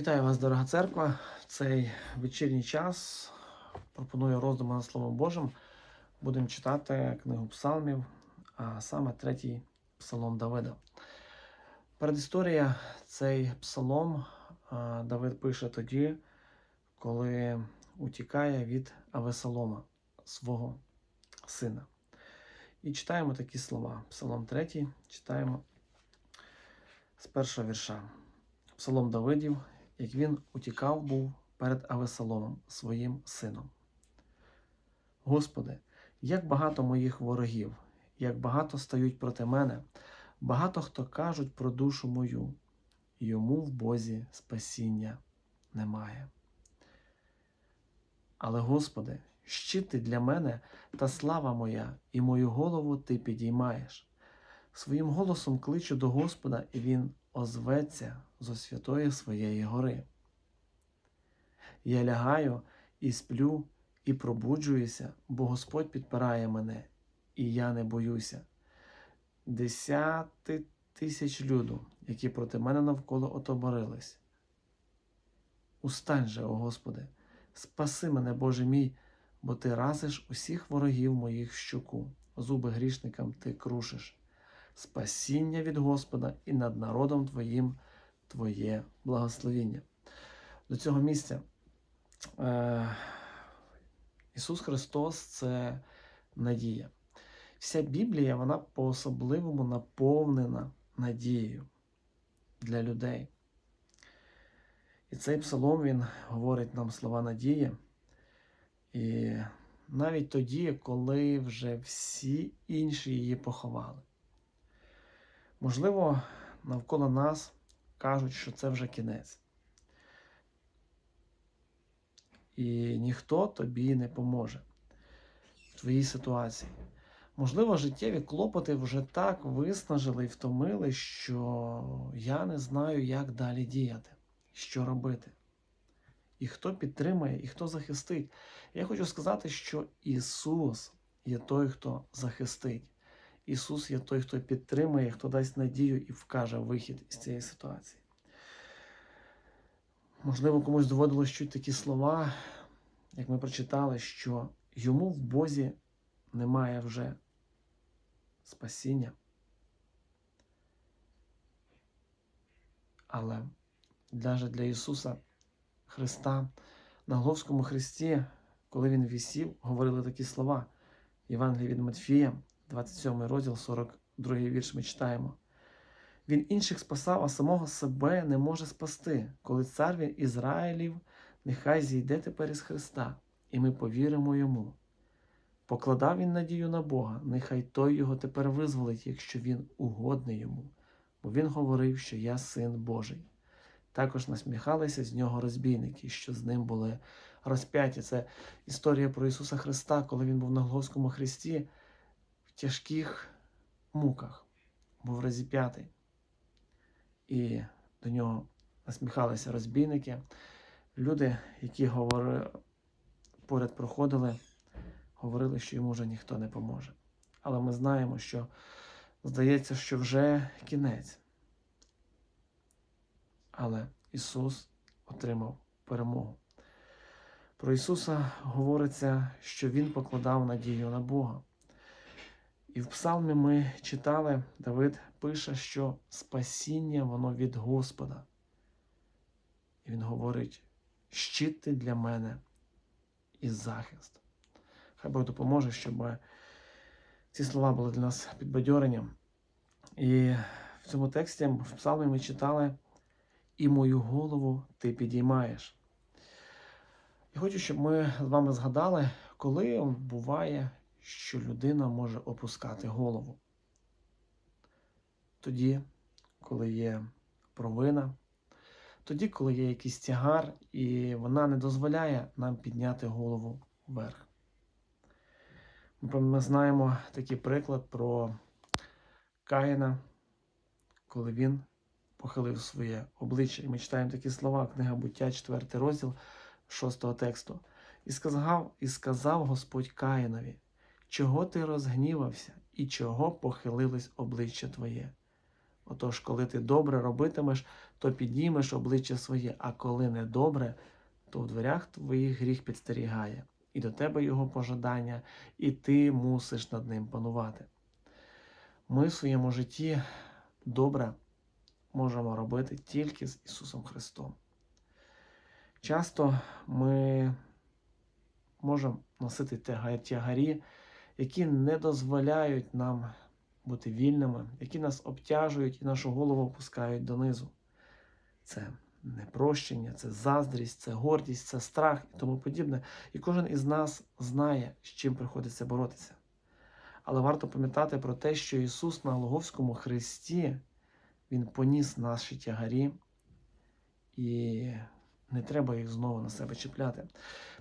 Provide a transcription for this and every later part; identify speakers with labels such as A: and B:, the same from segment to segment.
A: Вітаю вас, дорога церква. В цей вечірній час пропоную роздуми над Словом Божим. Будемо читати книгу Псалмів, а саме третій псалом Давида. Передісторія цей псалом Давид пише тоді, коли утікає від Авесолома, свого сина. І читаємо такі слова. Псалом 3 читаємо з першого вірша. Псалом Давидів, як він утікав був перед Авесоломом, своїм сином. Господи, як багато моїх ворогів, як багато стають проти мене, багато хто кажуть про душу мою, йому в Бозі спасіння немає. Але, Господи, щит ти для мене та слава моя, і мою голову ти підіймаєш. Своїм голосом кличу до Господа, і Він озветься зо святої своєї гори. Я лягаю і сплю, і пробуджуюся, бо Господь підпирає мене, і я не боюся. Десяти тисяч люду, які проти мене навколо отоборились. Устань же, о Господи, спаси мене, Боже мій, бо ти разиш усіх ворогів моїх щуку, зуби грішникам ти крушиш. Спасіння від Господа і над народом Твоїм Твоє благословіння. До цього місця е, Ісус Христос це надія. Вся Біблія вона по-особливому наповнена надією для людей. І цей псалом він говорить нам слова надії. І навіть тоді, коли вже всі інші її поховали. Можливо, навколо нас кажуть, що це вже кінець. І ніхто тобі не поможе в твоїй ситуації. Можливо, життєві клопоти вже так виснажили і втомили, що я не знаю, як далі діяти, що робити. І хто підтримає, і хто захистить. Я хочу сказати, що Ісус є той, хто захистить. Ісус є той, хто підтримує, хто дасть надію і вкаже вихід із цієї ситуації. Можливо, комусь доводилось чути такі слова, як ми прочитали, що йому в Бозі немає вже спасіння. Але навіть для Ісуса Христа на Головському Христі, коли Він вісів, говорили такі слова. Євангелії від Матфія, 27 розділ, 42 вірш ми читаємо. Він інших спасав, а самого себе не може спасти, коли цар він Ізраїлів нехай зійде тепер із Христа, і ми повіримо йому. Покладав він надію на Бога, нехай той його тепер визволить, якщо він угодний йому, бо він говорив, що я син Божий. Також насміхалися з нього розбійники, що з ним були розп'яті. Це історія про Ісуса Христа, коли Він був на Голгофському хресті в тяжких муках, був розіп'ятий. І до нього насміхалися розбійники. Люди, які говорили, поряд проходили, говорили, що йому вже ніхто не поможе. Але ми знаємо, що здається, що вже кінець. Але Ісус отримав перемогу. Про Ісуса говориться, що Він покладав надію на Бога. І в Псалмі ми читали, Давид пише, що спасіння воно від Господа. І він говорить: щит ти для мене і захист. Хай Бог допоможе, щоб ці слова були для нас підбадьоренням. І в цьому тексті в Псалмі ми читали і мою голову ти підіймаєш. І хочу, щоб ми з вами згадали, коли буває, що людина може опускати голову. Тоді, коли є провина, тоді, коли є якийсь тягар, і вона не дозволяє нам підняти голову вверх. Ми знаємо такий приклад про Каїна, коли він похилив своє обличчя. І ми читаємо такі слова, книга буття, 4 розділ 6 тексту. І сказав, і сказав Господь Каїнові, чого ти розгнівався і чого похилилось обличчя твоє? Отож, коли ти добре робитимеш, то піднімеш обличчя своє, а коли не добре, то в дверях твоїх гріх підстерігає, і до тебе його пожадання, і ти мусиш над ним панувати. Ми в своєму житті добре можемо робити тільки з Ісусом Христом. Часто ми можемо носити тяга- тягарі, які не дозволяють нам бути вільними, які нас обтяжують і нашу голову опускають донизу. Це непрощення, це заздрість, це гордість, це страх і тому подібне. І кожен із нас знає, з чим приходиться боротися. Але варто пам'ятати про те, що Ісус на Голговському хресті Він поніс наші тягарі, і не треба їх знову на себе чіпляти.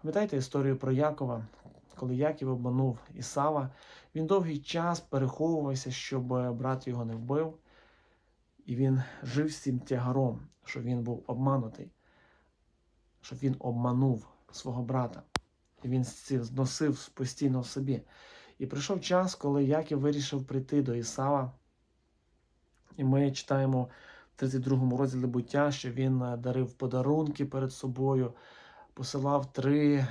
A: Пам'ятаєте історію про Якова, коли Яків обманув Ісава, він довгий час переховувався, щоб брат його не вбив, і він жив з цим тягаром, що він був обманутий, щоб він обманув свого брата. І він зносив постійно в собі. І прийшов час, коли Яків вирішив прийти до Ісава. І ми читаємо в 32 розділі буття, що він е, дарив подарунки перед собою, посилав три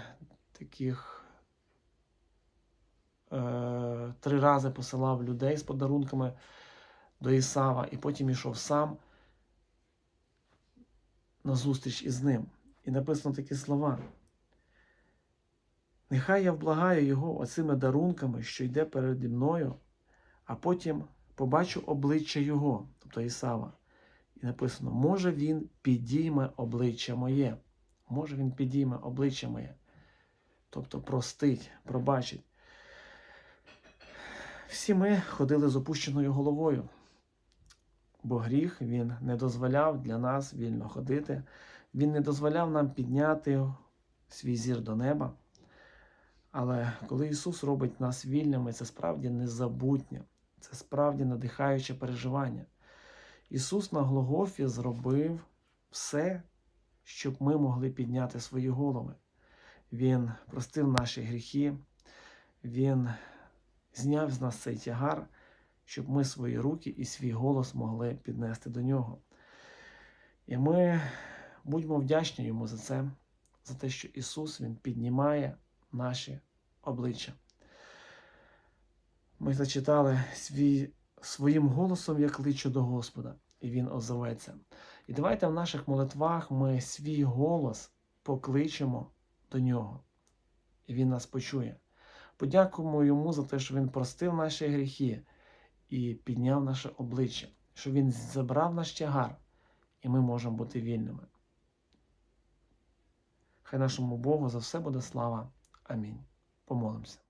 A: таких е, три рази посилав людей з подарунками до Ісава, і потім ішов сам на зустріч із ним. І написано такі слова. Нехай я вблагаю його оцими дарунками, що йде переді мною, а потім побачу обличчя його, тобто Ісава. І написано: може він підійме обличчя моє. Може він підійме обличчя моє. Тобто простить, пробачить. Всі ми ходили з опущеною головою, бо гріх він не дозволяв для нас вільно ходити, він не дозволяв нам підняти свій зір до неба. Але коли Ісус робить нас вільними, це справді незабутнє, це справді надихаюче переживання. Ісус на Голгофі зробив все, щоб ми могли підняти свої голови. Він простив наші гріхи, Він зняв з нас цей тягар, щоб ми свої руки і свій голос могли піднести до нього. І ми будьмо вдячні йому за це, за те, що Ісус Він піднімає наші обличчя. Ми зачитали свій, своїм голосом, я кличу до Господа, і Він озоветься. І давайте в наших молитвах ми свій голос покличемо до нього, і Він нас почує. Подякуємо йому за те, що Він простив наші гріхи і підняв наше обличчя, що Він забрав наш тягар, і ми можемо бути вільними. Хай нашому Богу за все буде слава. Амінь. Помолимося.